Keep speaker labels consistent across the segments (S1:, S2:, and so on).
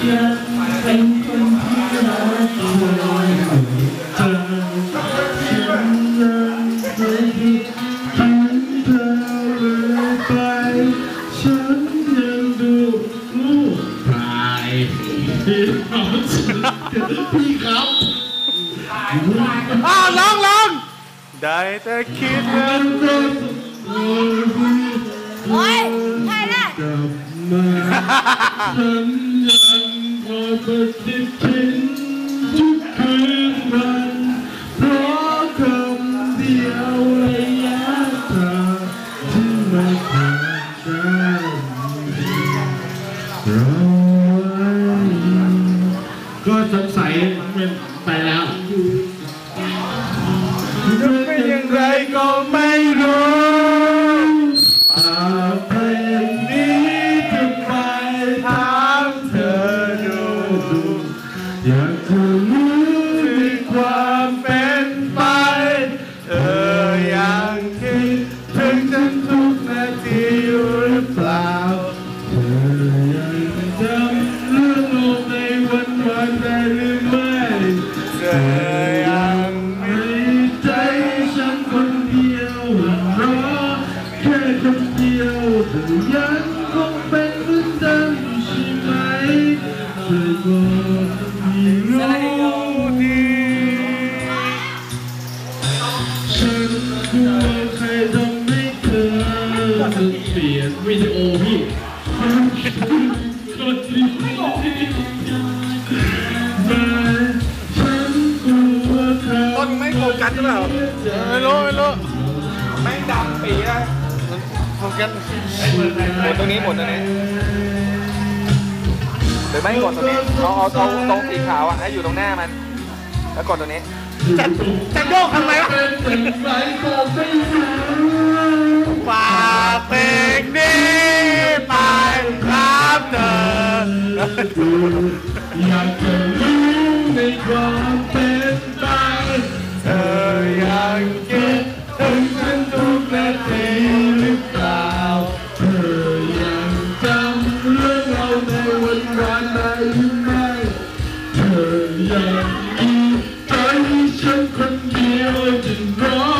S1: พี่ครับ
S2: อ้าวร้องร้องได้แต่คิดว่า
S1: มันก็โอ้ย
S3: โอ้ยใช่ละ
S1: ปฏิทินทุกคืนวันเพราะคำเดียวระยะทางที่มาผ่านกันเราก็สงสัยมันไปแล้ว
S2: เธ
S1: อรู้ในความเป็นไป
S2: เธอ เปลี่
S1: ยนวิดีโอพี่ก็ดีแต่ฉันกลัวเธอ
S2: ต้นไม่โฟกัสหรือเปล่าไม่รู้ไม่รู้แม่งดำปีนะโฟกัสหมดตรงนี้หมดตรงนี้หรือไม่กดตรงนี้เอาเอาตรงตรงสีขาวอะให้อยู่ตรงหน้ามัน แล้วกดตรงนี้
S1: จะจะโยกทำไมวะ
S2: ฝากเพลงนี้ไปครับเธอ
S1: อยากจะรู้ในความเป็นไป
S2: เธอยังคิดถึงฉันทุกนาทีหรือเปล่า
S1: เธอยังจำเรื่องเราในวันวานได้หรือไม่เธอยังมีใจฉันคนเดียวจึงรอฉันแค่คนเดี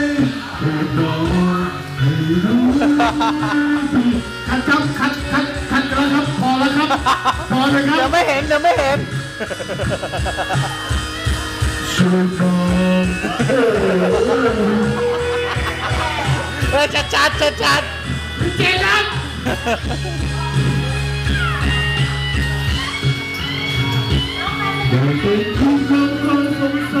S1: คัดครับคัดคัดคัดแล้วครับพอแล้วครับพอเลยค
S2: เดี๋
S1: รั
S2: ยว
S1: บ
S2: ไม่เห็นเดี๋ยวไม่เห็น
S1: ช่วยบอก
S2: เออชัดชัดชัดชัด
S1: เจครับอย่าเป็นผู้คนคนสง